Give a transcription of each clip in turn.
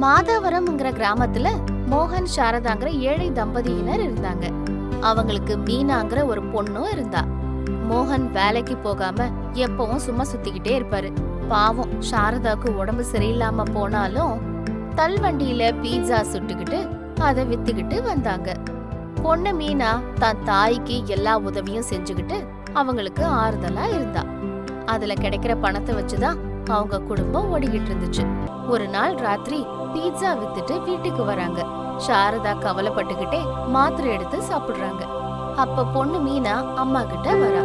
மாதாவரம்ங்கிற கிராமத்துல மோகன் சாரதாங்கிற ஏழை தம்பதியினர் இருந்தாங்க. அவங்களுக்கு மீனாங்கிற ஒரு பொண்ணும் இருந்தா. மோகன் வேலைக்கு போகாம எப்பவும் சும்மா சுத்திக்கிட்டே இருப்பாரு. பாவம் சாரதாக்கு உடம்பு சரியில்லாம போனாலும் தள்வண்டியில பீட்சா சுட்டுக்கிட்டு அதை வித்துக்கிட்டு வந்தாங்க. பொண்ணு மீனா தன் தாய்க்கு எல்லா உதவியும் செஞ்சுக்கிட்டு அவங்களுக்கு ஆறுதலா இருந்தா. அதுல கிடைக்கிற பணத்தை வச்சுதான் அவங்க குடும்பம் ஓடிக்கிட்டு இருந்துச்சு. ஒரு நாள் ராத்திரி பீட்சா வித்துட்டு வீட்டுக்கு வராங்க. சாரதா கவலைப்பட்டுக்கிட்டே மாத்திரை எடுத்து சாப்பிடுறாங்க. அப்ப பொண்ணு மீனா அம்மா கிட்ட வரா.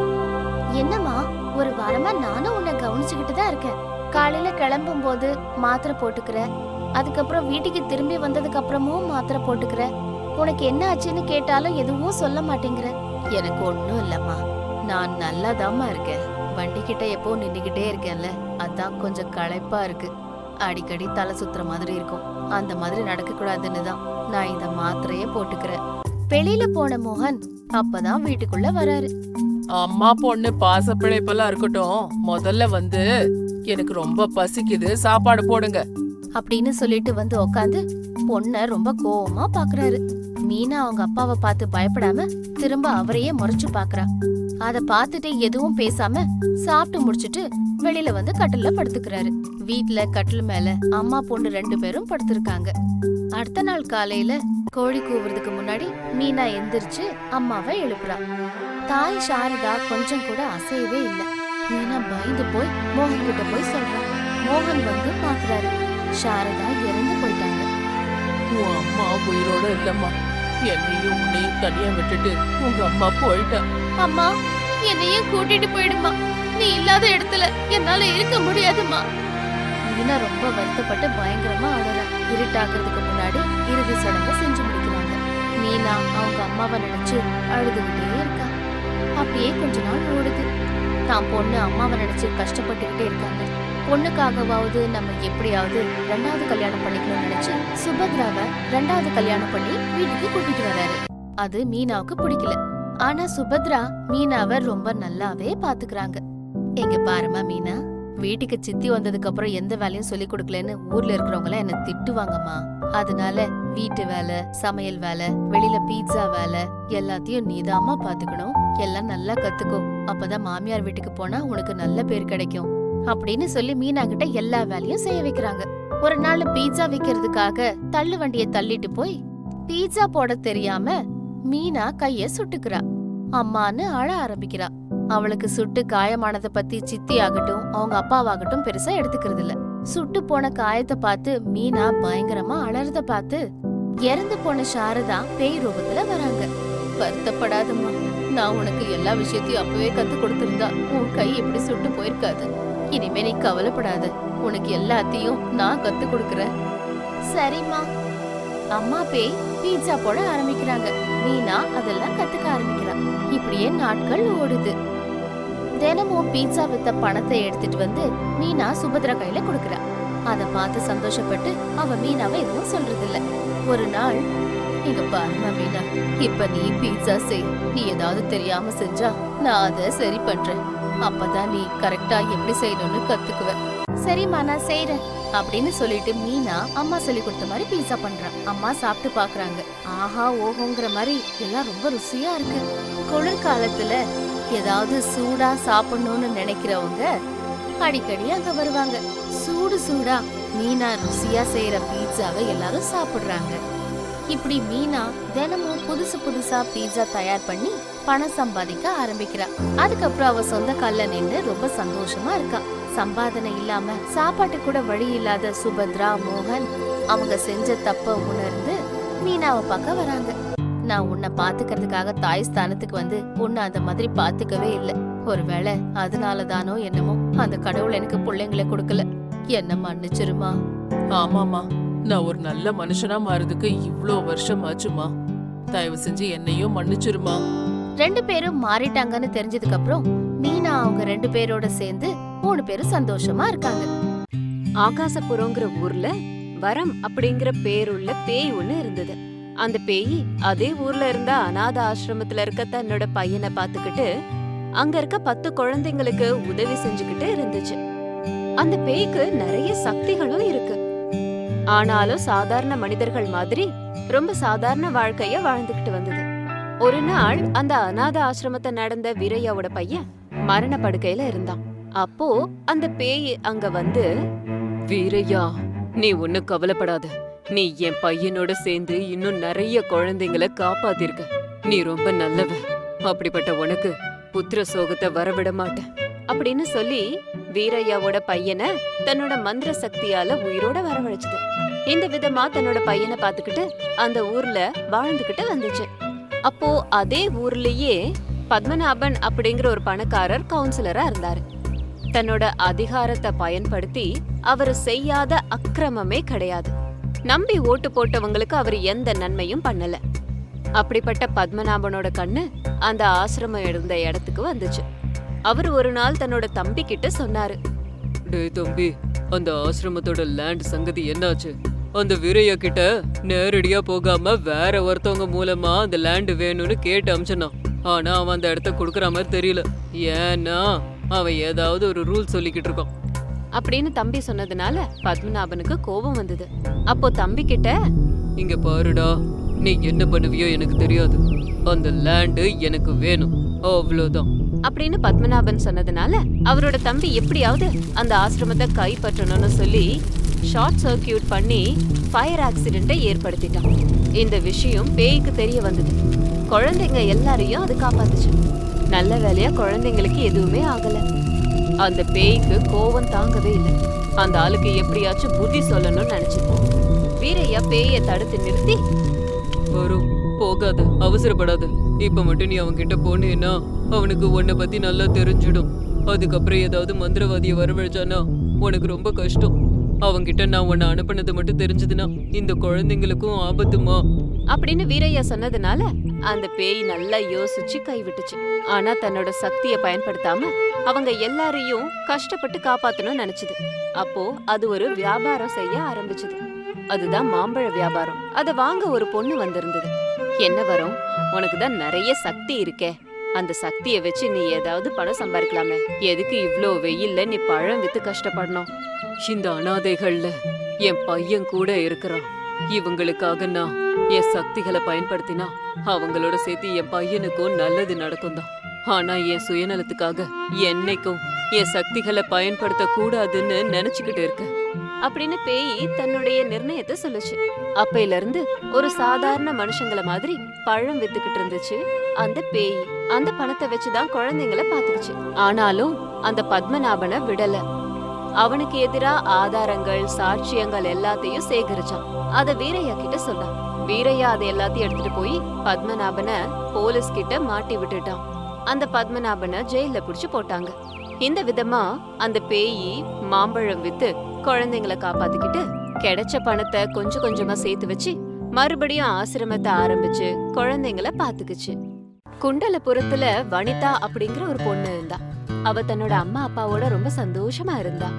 என்னம்மா ஒரு வாரமா நானும் உன்னை கவனிச்சுக்கிட்டு தான் இருக்கேன். காலையில கிளம்பும் போது மாத்திரை போட்டுக்கிற. அதுக்கப்புறம் வீட்டுக்கு திரும்பி வந்ததுக்கு அப்புறமும் மாத்திரை போட்டுக்கிற. உனக்கு என்ன ஆச்சுன்னு கேட்டாலும் எதுவும் சொல்ல மாட்டேங்கிற. எனக்கு ஒண்ணும் இல்லம்மா. நான் நல்லாதாம்மா இருக்கேன். வண்டி கிட்ட எப்போ நின்னுகிட்டே இருக்கேன்ல. அதான் கொஞ்சம் களைப்பா இருக்கு. அடிக்கடி தலை சுத்துற மாதிரி இருக்கும். அந்த மாதிரி நடக்க கூடாதுன்னு தான் நான் இந்த மாத்திரையே போட்டுக்கிறேன். வெளியில போன மோகன் அப்பதான் வீட்டுக்குள்ள வராரு. அம்மா பொண்ணு பாச பிழைப்பெல்லாம் இருக்கட்டும். முதல்ல வந்து எனக்கு ரொம்ப பசிக்குது. சாப்பாடு போடுங்க. அப்படின்னு சொல்லிட்டு வந்து உக்காந்து பொண்ண ரொம்ப கோவமா பாக்குறாரு. மீனா அவங்க அப்பாவை பார்த்து பயப்படாம திரும்ப அவரையே முறைச்சு பாக்குறா. அத பார்த்துட்டு எதுவும் பேசாம சாப்பிட்டு முடிச்சிட்டு வெளியில வந்து கட்டில்ல படுத்துக்கிறாரு. வீட்ல கட்டில் மேல அம்மா பொண்ணு ரெண்டு பேரும் படுத்திருக்காங்க. அடுத்த நாள் காலையில கோழி கூவுறதுக்கு முன்னாடி மீனா எந்திரிச்சு அம்மாவை எழுப்புறா. தாய் சாரதா கொஞ்சம் கூட அசையவே இல்ல. மீனா பயந்து போய் மோகன் கிட்ட போய் சொல்றா. மோகன் வந்து பாக்குறாரு. சாரதா இறந்து போயிட்டாங்க. உன் அம்மா உயிரோட இல்லம்மா. என்னையும் உன்னையும் தனியா விட்டுட்டு உங்க அம்மா போயிட்டா. அம்மா என்னையும் கூட்டிட்டு போயிடுமா. நீ இல்லாத இடத்துல என்னால இருக்க முடியாதுமா மீனா ரொம்ப வருத்தப்பட்டு பயங்கரமா அழறா. இருட்டாக்குறதுக்கு முன்னாடி இறுதி சடங்கு செஞ்சு முடிக்கிறாங்க. மீனா அவங்க அம்மாவை நினைச்சு அழுதுகிட்டே இருக்கா. அப்படியே கொஞ்ச நாள் ஓடுது. தான் பொண்ணு அம்மாவை நினைச்சு கஷ்டப்பட்டுக்கிட்டே இருக்காங்க. பொண்ணுக்காகவாவது நம்ம எப்படியாவது ரெண்டாவது கல்யாணம் பண்ணிக்கணும்னு நினைச்சு சுபத்ராவை ரெண்டாவது கல்யாணம் பண்ணி வீட்டுக்கு கூட்டிட்டு வராரு. அது மீனாவுக்கு பிடிக்கல. ஆனா சுபத்ரா மீனாவை ரொம்ப நல்லாவே பாத்துக்கிறாங்க. எங்க பாருமா மீனா வீட்டுக்கு சித்தி வந்ததுக்கு அப்புறம் எந்த வேலையும் சொல்லி கொடுக்கலன்னு ஊர்ல இருக்கிறவங்க எல்லாம் என்ன திட்டுவாங்கம்மா. அதனால வீட்டு வேலை சமையல் வேலை வெளியில பீட்சா வேலை எல்லாத்தையும் நீதாமா பாத்துக்கணும். எல்லாம் நல்லா கத்துக்கோ. அப்பதான் மாமியார் வீட்டுக்கு போனா உனக்கு நல்ல பேர் கிடைக்கும். அப்படின்னு சொல்லி மீனா கிட்ட எல்லா வேலையும் செய்ய வைக்கிறாங்க. ஒரு நாள் பீட்சா விக்கிறதுக்காக தள்ளு வண்டியை தள்ளிட்டு போய் பீட்சா போட தெரியாம மீனா கைய சுட்டுக்கிறா. அம்மான்னு அழ ஆரம்பிக்கிறா. அவளுக்கு சுட்டு காயமானத பத்தி சித்தி ஆகட்டும் அவங்க அப்பாவாகட்டும் பெருசா எடுத்துக்கிறது இல்ல. சுட்டு போன காயத்தை பார்த்து மீனா பயங்கரமா அலறத பார்த்து இறந்து போன சாரதா பேய் ரூபத்துல வராங்க. வருத்தப்படாதம்மா. நான் உனக்கு எல்லா விஷயத்தையும் அப்பவே கத்து கொடுத்திருந்தா உன் கை இப்படி சுட்டு போயிருக்காது. இனிமே நீ கவலைப்படாத. உனக்கு எல்லாத்தையும் நான் கத்து கொடுக்கறேன். சரிம்மா. அம்மா பேய் பீட்சா போட ஆரம்பிக்கிறாங்க. மீனா அதெல்லாம் கத்துக்க ஆரம்பிக்கிறான் இப்படியே நாட்கள் ஓடுது. தினமும் பீட்சா வித்த பணத்தை எடுத்துட்டு வந்து மீனா சுபத்ரா கையில கொடுக்கறா. அத பார்த்து சந்தோஷப்பட்டு அவ மீனாவை எதுவும் சொல்றது இல்ல ஒரு நாள் இங்க பாருமா மீனா இப்ப நீ பீட்சா செய். நீ ஏதாவது தெரியாம செஞ்சா நான் அதை சரி பண்றேன். அப்பதான் நீ கரெக்டா எப்படி செய்யணும்னு கத்துக்குவ. சரிம்மா நான் செய்யறேன் அப்படின்னு சொல்லிட்டு மீனா அம்மா சொல்லி கொடுத்த மாதிரி பீட்சா பண்றான் அம்மா சாப்பிட்டு பாக்குறாங்க. ஆஹா ஓஹோங்கிற மாதிரி எல்லாம் ரொம்ப ருசியா இருக்கு. குளிர்காலத்துல ஏதாவது சூடா சாப்பிடணும்னு நினைக்கிறவங்க அடிக்கடி அங்க வருவாங்க. சூடு சூடா மீனா ருசியா செய்யற பீட்சாவை எல்லாரும் சாப்பிடுறாங்க. இப்படி மீனா தினமும் புதுசு புதுசா பீட்சா தயார் பண்ணி பணம் சம்பாதிக்க ஆரம்பிக்கிறா. அதுக்கப்புறம் அவ சொந்த கால்ல நின்னு ரொம்ப சந்தோஷமா இருக்கா. சம்பாதனை இல்லாம சாப்பாட்டு கூட வழி இல்லாத சுபத்ரா மோகன் அவங்க செஞ்ச தப்ப உணர்ந்து மீனாவை பார்க்க வராங்க. நான் உன்னை பாத்துக்கிறதுக்காக தாய் ஸ்தானத்துக்கு வந்து உன்னை அந்த மாதிரி பாத்துக்கவே இல்ல. ஒருவேளை அதனாலதானோ என்னமோ அந்த கடவுள் எனக்கு பிள்ளைங்களை கொடுக்கல. என்ன மன்னிச்சிருமா? ஆமாமா நான் ஒரு நல்ல மனுஷனா மாறதுக்கு இவ்ளோ வருஷம் ஆச்சுமா? தயவு செஞ்சு என்னையும் மன்னிச்சிருமா? ரெண்டு பேரும் மாறிட்டாங்கன்னு தெரிஞ்சதுக்கு அப்புறம் மீனா அவங்க ரெண்டு பேரோட சேர்ந்து மூணு பேரும் சந்தோஷமா இருக்காங்க. ஆகாசபுரங்கிற ஊர்ல வரம் அப்படிங்கிற பேருள்ள பேய் ஒண்ணு இருந்தது. அந்த பேய் அதே ஊர்ல இருந்த அனாத ஆசிரமத்துல இருக்க தன்னோட பையனை பாத்துக்கிட்டு அங்க இருக்க பத்து குழந்தைங்களுக்கு உதவி செஞ்சுக்கிட்டு இருந்துச்சு. அந்த பேய்க்கு நிறைய சக்திகளும் இருக்கு. ஆனாலும் சாதாரண மனிதர்கள் மாதிரி ரொம்ப சாதாரண வாழ்க்கைய வாழ்ந்துகிட்டு வந்தது. ஒரு நாள் அந்த அநாத ஆசிரமத்தை நடந்த வீரையாவோட பையன் மரண படுக்கையில இருந்தான். அப்போ அந்த பேய் அங்க வந்து வீரையா நீ ஒன்னும் கவலைப்படாத. நீ என் பையனோட சேர்ந்து இன்னும் நிறைய குழந்தைங்கள காப்பாத்திருக்க. நீ ரொம்ப நல்லவ. அப்படிப்பட்ட உனக்கு புத்திர சோகத்தை வரவிட மாட்டேன். அப்படின்னு சொல்லி வீரையாவோட பையனை தன்னோட மந்திர சக்தியால உயிரோட வரவழைச்சது. இந்த விதமா தன்னோட பையனை பாத்துக்கிட்டு அந்த ஊர்ல வாழ்ந்துகிட்டு வந்துச்சு. அப்போ அதே ஊர்லயே பத்மநாபன் அப்படிங்கிற ஒரு பணக்காரர் கவுன்சிலரா இருந்தாரு. தன்னோட அதிகாரத்தை பயன்படுத்தி அவர் செய்யாத அக்கிரமமே கிடையாது. நம்பி ஓட்டு போட்டவங்களுக்கு அவர் எந்த நன்மையும் பண்ணல. அப்படிப்பட்ட பத்மநாபனோட கண்ணு அந்த ஆசிரமம் இருந்த இடத்துக்கு வந்துச்சு. அவர் ஒரு நாள் தன்னோட தம்பி கிட்ட சொன்னாரு. டேய் தம்பி அந்த ஆசிரமத்தோட லேண்ட் சங்கதி என்னாச்சு? அந்த வீரையா கிட்ட நேரடியா போகாம வேற ஒருத்தவங்க மூலமா அந்த லேண்ட் வேணும்னு கேட்டு அமிச்சனான் ஆனா அவன் அந்த இடத்த கொடுக்கற மாதிரி தெரியல. ஏன்னா அவன் ஏதாவது ஒரு ரூல் சொல்லிக்கிட்டு இருக்கான். அப்படின்னு தம்பி சொன்னதுனால பத்மநாபனுக்கு கோபம் வந்தது. அப்போ தம்பி கிட்ட இங்க பாருடா நீ என்ன பண்ணுவியோ எனக்கு தெரியாது. அந்த லேண்டு எனக்கு வேணும். அவ்வளவுதான். அப்படின்னு பத்மநாபன் சொன்னதுனால அவரோட தம்பி எப்படியாவது அந்த ஆசிரமத்தை கைப்பற்றணும்னு சொல்லி ஷார்ட் சர்க்கியூட் பண்ணி ஃபயர் ஆக்சிடென்ட்டை ஏற்படுத்திட்டான். இந்த விஷயம் பேய்க்கு தெரிய வந்தது. குழந்தைங்க எல்லாரையும் அது காப்பாத்துச்சு. நல்ல வேலையா குழந்தைங்களுக்கு எதுவுமே ஆகல. அந்த பேய்க்கு கோவம் தாங்கவே இல்லை. அந்த ஆளுக்கு எப்படியாச்சும் புத்தி சொல்லணும்னு நினைச்சது வீரையா பேயை தடுத்து நிறுத்தி வரும். போகாத. அவசரப்படாது. இப்போ மட்டும் நீ அவன்கிட்ட போனேன்னா அவனுக்கு உன்னை பற்றி நல்லா தெரிஞ்சிடும். அதுக்கப்புறம் ஏதாவது மந்திரவாதியை வரவழைச்சானா உனக்கு ரொம்ப கஷ்டம். அவன்கிட்ட நான் உன்னை அனுப்புனது மட்டும் தெரிஞ்சதுன்னா இந்த குழந்தைங்களுக்கும் ஆபத்துமா? அப்படின்னு வீரையா சொன்னதுனால அந்த பேய் நல்லா யோசிச்சு கைவிட்டுச்சு. ஆனா தன்னோட சக்தியை பயன்படுத்தாம அவங்க எல்லாரையும் கஷ்டப்பட்டு காப்பாத்தணும்னு நினைச்சது. அப்போ அது ஒரு வியாபாரம் செய்ய ஆரம்பிச்சது. அதுதான் மாம்பழ வியாபாரம். அதை வாங்க ஒரு பொண்ணு வந்திருந்தது. என்ன வரும்? உனக்கு தான் நிறைய சக்தி இருக்கே. அந்த சக்தியை வச்சு நீ ஏதாவது பணம் சம்பாதிக்கலாமே எதுக்கு இவ்ளோ வெயில்ல நீ பழம் வித்து கஷ்டப்படணும்? இந்த அனாதைகள்ல என் பையன் கூட இருக்கிறான். இவங்களுக்காக நான் என் சக்திகளை பயன்படுத்தினா அவங்களோட சேர்த்து என் பையனுக்கும் நல்லது நடக்கும் தான் ஆனா என் சுயநலத்துக்காக என்னைக்கும் என் சக்திகளை பயன்படுத்த கூடாதுன்னு நினைச்சுக்கிட்டு இருக்கேன். அப்படின்னு பேய் தன்னுடைய நிர்ணயத்தை சொல்லுச்சு. அப்பையில இருந்து ஒரு சாதாரண மனுஷங்கள மாதிரி பழம் வித்துக்கிட்டு இருந்துச்சு அந்த பேய். அந்த பணத்தை வச்சுதான் குழந்தைங்கள பாத்துக்குச்சு ஆனாலும் அந்த பத்மநாபனை விடல. அவனுக்கு எதிரா ஆதாரங்கள் சாட்சியங்கள் எல்லாத்தையும் சேகரிச்சான். அத வீரையா கிட்ட சொன்னான் வீரையா அதை எல்லாத்தையும் எடுத்துட்டு போய் பத்மநாபனை போலீஸ் கிட்ட மாட்டி விட்டுட்டான். அந்த பத்மநாபனை ஜெயில புடிச்சு போட்டாங்க. இந்த விதமா அந்த பேயி மாம்பழம் வித்து குழந்தைங்கள காப்பாத்திக்கிட்டு கிடைச்ச பணத்தை கொஞ்சம் கொஞ்சமா சேர்த்து வச்சு மறுபடியும் ஆசிரமத்தை ஆரம்பிச்சு குழந்தைங்களை பாத்துக்குச்சு. குண்டலபுரத்துல வனிதா அப்படிங்கிற ஒரு பொண்ணு இருந்தா. அவ தன்னோட அம்மா அப்பாவோட ரொம்ப சந்தோஷமா இருந்தா.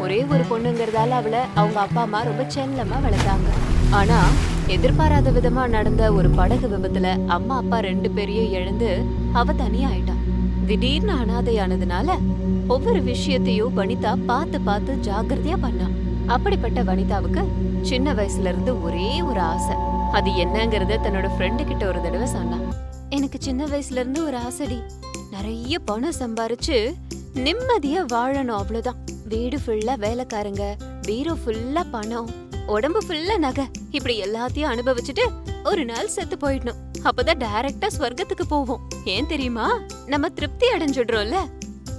ஒரே ஒரு பொண்ணுங்கிறதால அவளை அவங்க அப்பா அம்மா ரொம்ப செல்லமா வளர்த்தாங்க. ஆனா எதிர்பாராத விதமா நடந்த ஒரு படகு விபத்துல அம்மா அப்பா ரெண்டு பேரையும் இழந்து அவ தனியா திடீர்னு அனாதையானதுனால ஒவ்வொரு விஷயத்தையும் வனிதா பார்த்து பார்த்து ஜாக்கிரதையா பண்ணா. அப்படிப்பட்ட வனிதாவுக்கு சின்ன வயசுல இருந்து ஒரே ஒரு ஆசை. அது என்னங்கறத தன்னோட ஃப்ரெண்டு கிட்ட ஒரு தடவை சொன்னா. எனக்கு சின்ன வயசுல இருந்து ஒரு ஆசைடி. நிறைய பணம் சம்பாரிச்சு நிம்மதியா வாழணும் அவ்வளவுதான். வீடு ஃபுல்லா வேலைக்காரங்க பீரோ ஃபுல்லா பணம் உடம்பு ஃபுல்லா நகை. இப்படி எல்லாத்தையும் அனுபவிச்சுட்டு ஒரு நாள் செத்து போயிடணும். அப்பதான் டைரக்டா ஸ்வர்க்கத்துக்கு போவோம். ஏன் தெரியுமா? நம்ம திருப்தி அடைஞ்சிடுறோம்ல.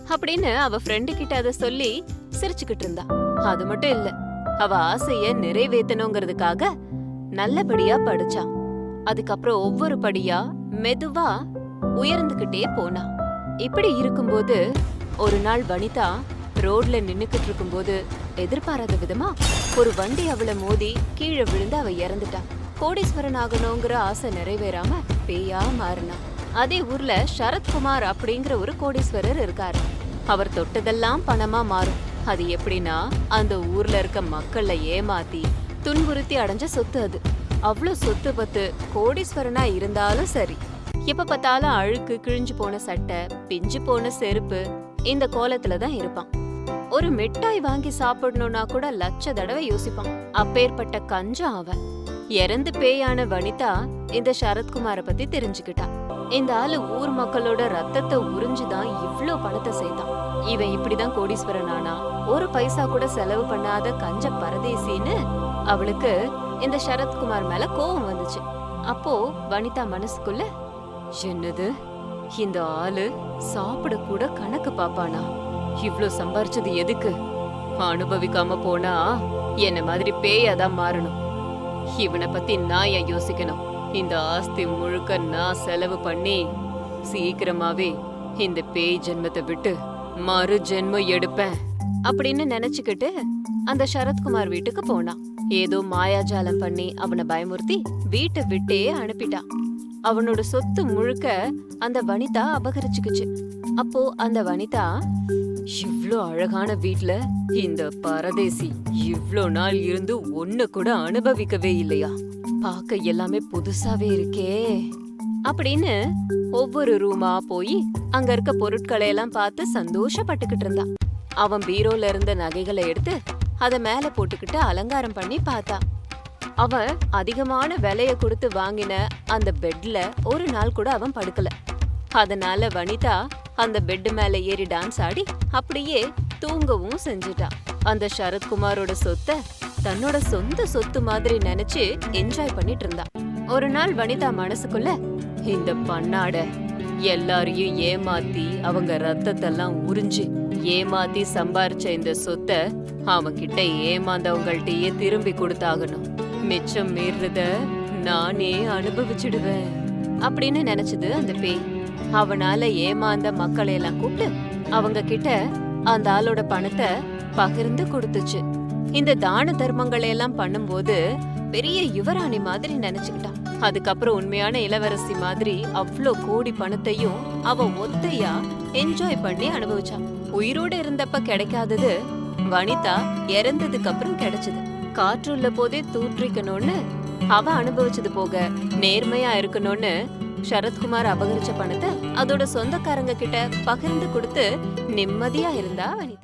அப்படின்னு அவ ஃப்ரெண்டு கிட்ட அத சொல்லி சிரிச்சுக்கிட்டு இருந்தா. அது மட்டும் இல்ல அவ ஆசைய நிறைவேற்றணுங்கிறதுக்காக நல்லபடியா படிச்சா. அதுக்கப்புறம் ஒவ்வொரு படியா மெதுவா உயர்ந்துகிட்டே போனா. இப்படி இருக்கும்போது ஒரு நாள் வனிதா ரோட்ல நின்னுக்கிட்டு இருக்கும்போது எதிர்பாராத விதமா ஒரு வண்டி அவளை மோதி கீழே விழுந்து அவ இறந்துட்டா. கோடீஸ்வரன் ஆகணுங்கிற ஆசை நிறைவேறாம பேயா மாறினான் அதே ஊர்ல சரத்குமார் அப்படிங்கிற ஒரு கோடீஸ்வரர் இருக்காரு. அவர் தொட்டதெல்லாம் பணமா மாறும். அது எப்படின்னா அந்த ஊர்ல இருக்க மக்களை ஏமாத்தி துன்புறுத்தி அடைஞ்ச சொத்து அது. அவ்வளோ சொத்து பத்து கோடீஸ்வரனா இருந்தாலும் சரி. எப்ப பார்த்தாலும் அழுக்கு கிழிஞ்சு போன சட்டை பிஞ்சு போன செருப்பு இந்த கோலத்துல தான் இருப்பான். ஒரு மிட்டாய் வாங்கி சாப்பிடணும்னா கூட லட்ச தடவை யோசிப்பான். அப்பேற்பட்ட கஞ்சம் அவன். இறந்து பேயான வனிதா இந்த சரத்குமார பத்தி தெரிஞ்சுக்கிட்டா. இந்த ஆளு ஊர் மக்களோட ரத்தத்தை உறிஞ்சுதான் இவ்ளோ பணத்தை செய்தான் இவன் இப்படிதான் கோடீஸ்வரன் ஆனா ஒரு பைசா கூட செலவு பண்ணாத கஞ்ச பரதேசின்னு அவளுக்கு இந்த சரத்குமார் மேல கோவம் வந்துச்சு. அப்போ வனிதா மனசுக்குள்ள என்னது? இந்த ஆளு சாப்பிட கூட கணக்கு பாப்பானா? இவ்ளோ சம்பாரிச்சது எதுக்கு? அனுபவிக்காம போனா என்ன மாதிரி பேயாதான் மாறணும். இவனை பத்தி நான் ஏன் யோசிக்கணும். இந்த ஆஸ்தி முழுக்க நான் செலவு பண்ணி சீக்கிரமாவே இந்த பேய் ஜென்மத்தை விட்டு மறு ஜென்மம் எடுப்பேன். அப்படின்னு நினைச்சுக்கிட்டு அந்த சரத்குமார் வீட்டுக்கு போனான். ஏதோ மாயாஜாலம் பண்ணி அவனை பயமுறுத்தி வீட்டை விட்டே அனுப்பிட்டான். அவனோட சொத்து முழுக்க அந்த வனிதா அபகரிச்சுக்குச்சு. அப்போ அந்த வனிதா இவ்ளோ அழகான வீட்ல இந்த பரதேசி இவ்ளோ நாள் இருந்து ஒண்ணு கூட அனுபவிக்கவே இல்லையா? பார்க்க எல்லாமே புதுசாவே இருக்கே. அப்படின்னு ஒவ்வொரு ரூமா போய் அங்க இருக்க பொருட்களை எல்லாம் பார்த்து சந்தோஷப்பட்டுக்கிட்டு இருந்தான் அவன் பீரோல இருந்த நகைகளை எடுத்து அத மேல போட்டுக்கிட்டு அலங்காரம் பண்ணி பார்த்தா. அவன் அதிகமான விலைய கொடுத்து வாங்கின அந்த பெட்ல ஒரு நாள் கூட அவன் படுக்கல. அதனால வனிதா அந்த பெட் மேல ஏறி டான்ஸ் ஆடி அப்படியே தூங்கவும் செஞ்சுட்டான் அந்த சரத்குமாரோட சொத்தை தன்னோட சொந்த சொத்து மாதிரி நினைச்சு என்ஜாய் பண்ணிட்டு இருந்தான் ஒரு நாள் வனிதா மனசுக்குள்ள இந்த பண்ணாட எல்லாரையும் ஏமாத்தி அவங்க ரத்தத்தெல்லாம் உறிஞ்சு ஏமாத்தி சம்பாரிச்ச இந்த சொத்தை அவன்கிட்ட ஏமாந்தவங்கள்ட்டயே திரும்பி கொடுத்தாகணும். மிச்சம் மீறத நானே அனுபவிச்சிடுவேன். அப்படின்னு நினைச்சது அந்த பேய். அவனால ஏமாந்த மக்களை எல்லாம் கூப்பிட்டு அவங்க கிட்ட அந்த ஆளோட பணத்தை பகிர்ந்து கொடுத்துச்சு. இந்த தான தர்மங்களை எல்லாம் பண்ணும்போது பெரிய யுவராணி மாதிரி நினைச்சுக்கிட்டான். அதுக்கப்புறம் உண்மையான இளவரசி மாதிரி அவ்வளோ கோடி பணத்தையும் அவ ஒத்தையா என்ஜாய் பண்ணி அனுபவிச்சான். உயிரோடு இருந்தப்ப கிடைக்காதது வனிதா இறந்ததுக்கு அப்புறம் கிடைச்சது. காற்றுள்ள போதே தூற்றிக்கணும்னு அவ அனுபவிச்சது போக நேர்மையா இருக்கணும்னு சரத்குமார் அபகரிச்ச பணத்தை அதோட சொந்தக்காரங்க கிட்ட பகிர்ந்து கொடுத்து நிம்மதியா இருந்தா வனிதா